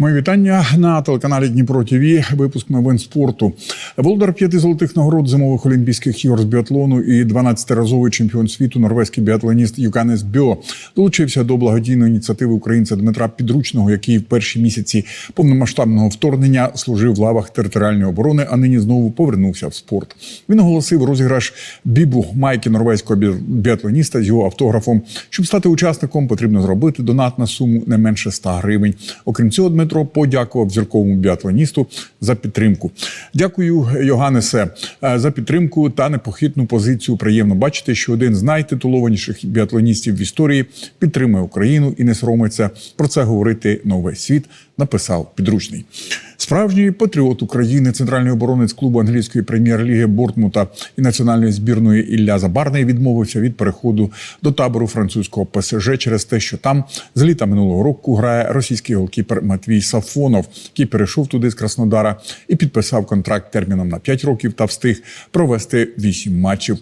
Мої вітання на телеканалі Дніпро ТВ. Випуск новин спорту. Володар п'яти золотих нагород зимових олімпійських ігор з біатлону і 12-разовий чемпіон світу норвезький біатлоніст Юканес Бьо долучився до благодійної ініціативи українця Дмитра Підручного, який в перші місяці повномасштабного вторгнення служив в лавах територіальної оборони, а нині знову повернувся в спорт. Він оголосив розіграш бібу майки норвезького бі- біатлоніста з його автографом. Щоб стати учасником, потрібно зробити донат на суму не менше 100 гривень. Окрім цього, Дмитро подякував зірковому біатлоністу за підтримку. Дякую, Йоганнесе, е, за підтримку та непохитну позицію. Приємно бачити, що один з найтитулованіших біатлоністів в історії підтримує Україну і не соромиться про це говорити на увесь світ. Написав підручний. Справжній патріот України, центральний оборонець клубу англійської прем'єр-ліги Бортмута і національної збірної Ілля Забарний відмовився від переходу до табору французького ПСЖ через те, що там з літа минулого року грає російський голкіпер Матвій Сафонов, який перейшов туди з Краснодара і підписав контракт терміном на 5 років та встиг провести 8 матчів.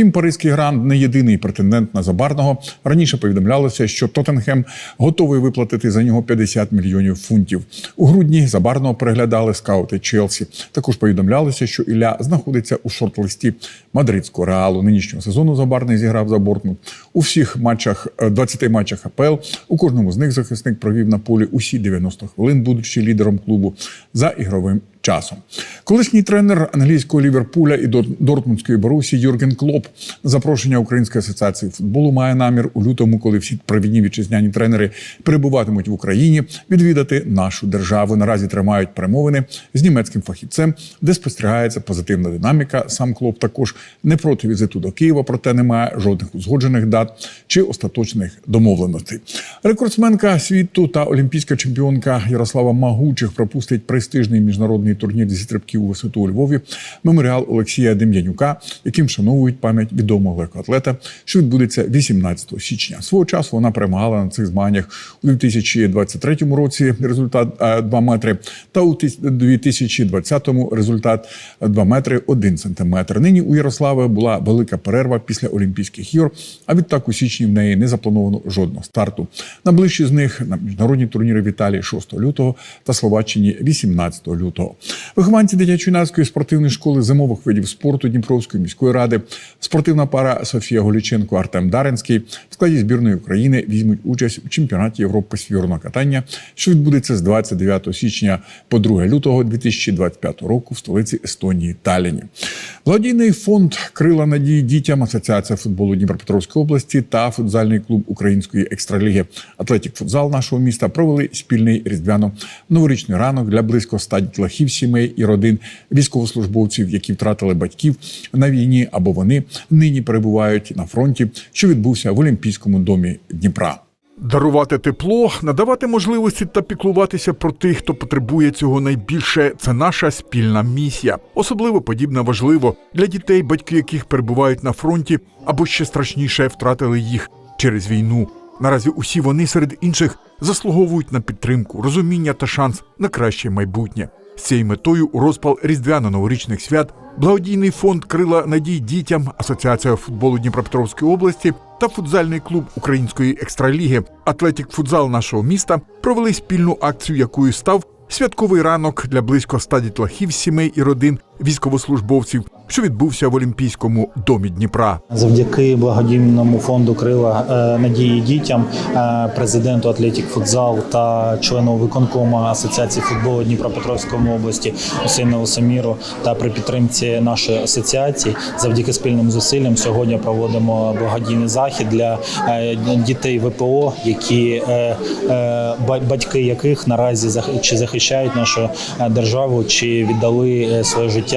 Втім, паризький грант не єдиний претендент на Забарного. Раніше повідомлялося, що Тоттенхем готовий виплатити за нього 50 мільйонів фунтів. У грудні Забарного переглядали скаути Челсі. Також повідомлялося, що Ілля знаходиться у шорт-листі мадридського реалу. Нинішнього сезону Забарний зіграв за Бортмут у всіх матчах, е, 20 матчах АПЛ. У кожному з них захисник провів на полі усі 90 хвилин, будучи лідером клубу за ігровим часом. Колишній тренер англійського Ліверпуля і Дор- Дортмундської Борусі Юрген Клоп запрошення Української асоціації футболу має намір у лютому, коли всі провідні вітчизняні тренери перебуватимуть в Україні, відвідати нашу державу. Наразі тримають перемовини з німецьким фахівцем, де спостерігається позитивна динаміка. Сам Клоп також не проти візиту до Києва, проте немає жодних узгоджених дат чи остаточних домовленостей. Рекордсменка світу та олімпійська чемпіонка Ярослава Магучих пропустить престижний міжнародний турнір зі стрибків у висоту у Львові. Меморіал Олексія Дем'янюка, яким шановують пам'ять відомого легкоатлета, що відбудеться 18 січня. Свого часу вона перемагала на цих змаганнях у 2023 році. Результат е, 2 метри, та у тис- 2020 результат 2 метри 1 сантиметр. Нині у Ярослави була велика перерва після Олімпійських ігор. А відтак у січні в неї не заплановано жодного старту. Найближчі з них на міжнародні турніри в Італії 6 лютого та Словаччині 18 лютого. Вихованці дитячо-юнацької спортивної школи зимових видів спорту Дніпровської міської ради, спортивна пара Софія Голіченко Артем Даренський. В складі збірної України візьмуть участь у чемпіонаті Європи з фігурного катання, що відбудеться з 29 січня по 2 лютого 2025 року в столиці Естонії Талліні. Благодійний фонд Крила надії дітям Асоціація футболу Дніпропетровської області та футзальний клуб Української екстраліги. Атлетік Футзал нашого міста провели спільний різдвяно-новорічний ранок для близько 100 дітлахів сімей і родин військовослужбовців, які втратили батьків на війні або вони нині перебувають на фронті, що відбувся в Олімпійському домі Дніпра. Дарувати тепло, надавати можливості та піклуватися про тих, хто потребує цього найбільше це наша спільна місія. Особливо подібне важливо для дітей, батьки яких перебувають на фронті або ще страшніше втратили їх через війну. Наразі усі вони серед інших заслуговують на підтримку, розуміння та шанс на краще майбутнє. З цією метою у розпал різдвяно-новорічних свят благодійний фонд Крила надій дітям, Асоціація футболу Дніпропетровської області та футзальний клуб Української екстраліги Атлетік Футзал нашого міста провели спільну акцію, якою став святковий ранок для близько ста дітлахів, сімей і родин військовослужбовців, що відбувся в Олімпійському домі Дніпра. Завдяки благодійному фонду Крила е, надії дітям, е, президенту Атлетік Футзал та члену виконкому Асоціації футболу Дніпропетровської області Усейну Саміру та при підтримці нашої асоціації, завдяки спільним зусиллям, сьогодні проводимо благодійний захід для е, дітей ВПО, які батьки яких наразі чи захищають нашу державу, чи віддали своє життя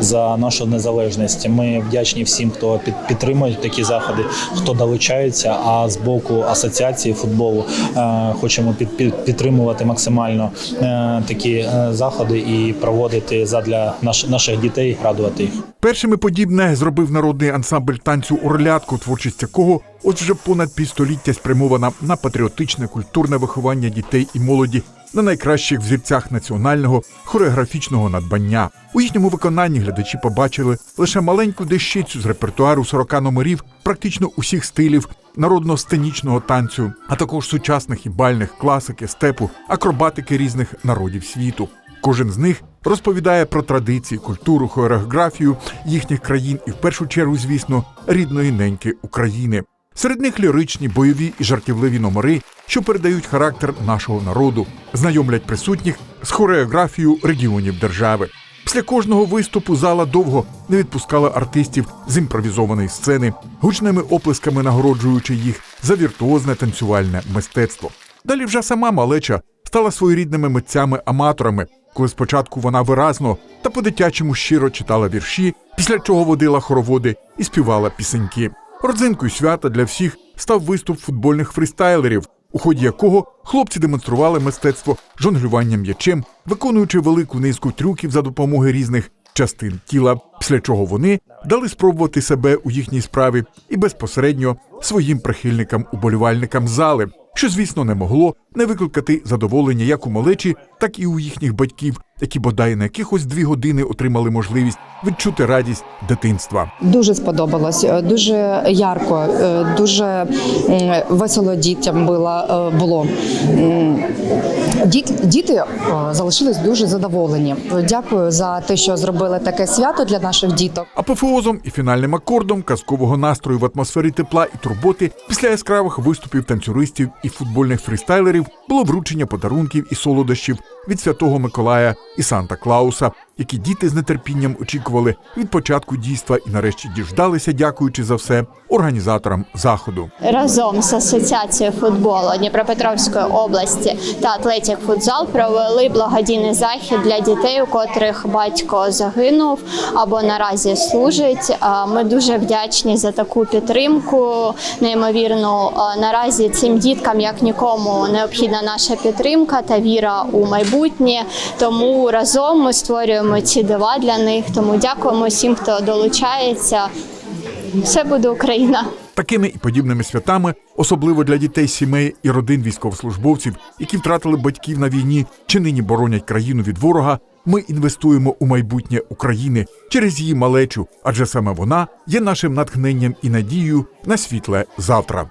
за нашу незалежність. Ми вдячні всім, хто під, підтримує такі заходи, хто долучається. А з боку асоціації футболу е, хочемо під, під, підтримувати максимально е, такі е, заходи і проводити задля наших дітей, радувати їх. Першими подібне зробив народний ансамбль танцю Орлятку, творчість якого от вже понад півстоліття спрямована на патріотичне культурне виховання дітей і молоді на найкращих взірцях національного хореографічного надбання. У їхньому виконанні глядачі побачили лише маленьку дещицю з репертуару 40 номерів практично усіх стилів народно-сценічного танцю, а також сучасних і бальних класики, степу, акробатики різних народів світу. Кожен з них розповідає про традиції, культуру, хореографію їхніх країн і в першу чергу, звісно, рідної неньки України. Серед них ліричні, бойові і жартівливі номери, що передають характер нашого народу, знайомлять присутніх з хореографією регіонів держави. Після кожного виступу зала довго не відпускала артистів з імпровізованої сцени, гучними оплесками нагороджуючи їх за віртуозне танцювальне мистецтво. Далі вже сама малеча стала своєрідними митцями-аматорами, коли спочатку вона виразно та по-дитячому щиро читала вірші, після чого водила хороводи і співала пісеньки. Родзинкою свята для всіх став виступ футбольних фрістайлерів, у ході якого хлопці демонстрували мистецтво жонглювання м'ячем, виконуючи велику низку трюків за допомогою різних частин тіла, після чого вони дали спробувати себе у їхній справі і безпосередньо своїм прихильникам-уболівальникам зали, що, звісно, не могло не викликати задоволення як у малечі, так і у їхніх батьків, які бодай на якихось дві години отримали можливість відчути радість дитинства. Дуже сподобалось, е, дуже ярко, е, дуже весело дітям було. е, було. М, діти залишились дуже задоволені. Дякую за те, що зробили таке свято для наших діток. Апофеозом і фінальним акордом казкового настрою в атмосфері тепла і турботи після яскравих виступів танцюристів і футбольних фрістайлерів було вручення подарунків і солодощів від святого Миколая e Santa Clausa які діти з нетерпінням очікували від початку дійства і нарешті діждалися, дякуючи за все організаторам заходу. разом з асоціацією футболу Дніпропетровської області та Атлетік Футзал провели благодійний захід для дітей, у котрих батько загинув або наразі служить. Ми дуже вдячні за таку підтримку. Неймовірно, наразі цим діткам як нікому необхідна наша підтримка та віра у майбутнє. Тому разом ми створюємо ці дива для них. Тому дякуємо всім, хто долучається. Все буде Україна. Такими і подібними святами, особливо для дітей, сімей і родин військовослужбовців, які втратили батьків на війні чи нині боронять країну від ворога. Ми інвестуємо у майбутнє України через її малечу, адже саме вона є нашим натхненням і надією на світле завтра.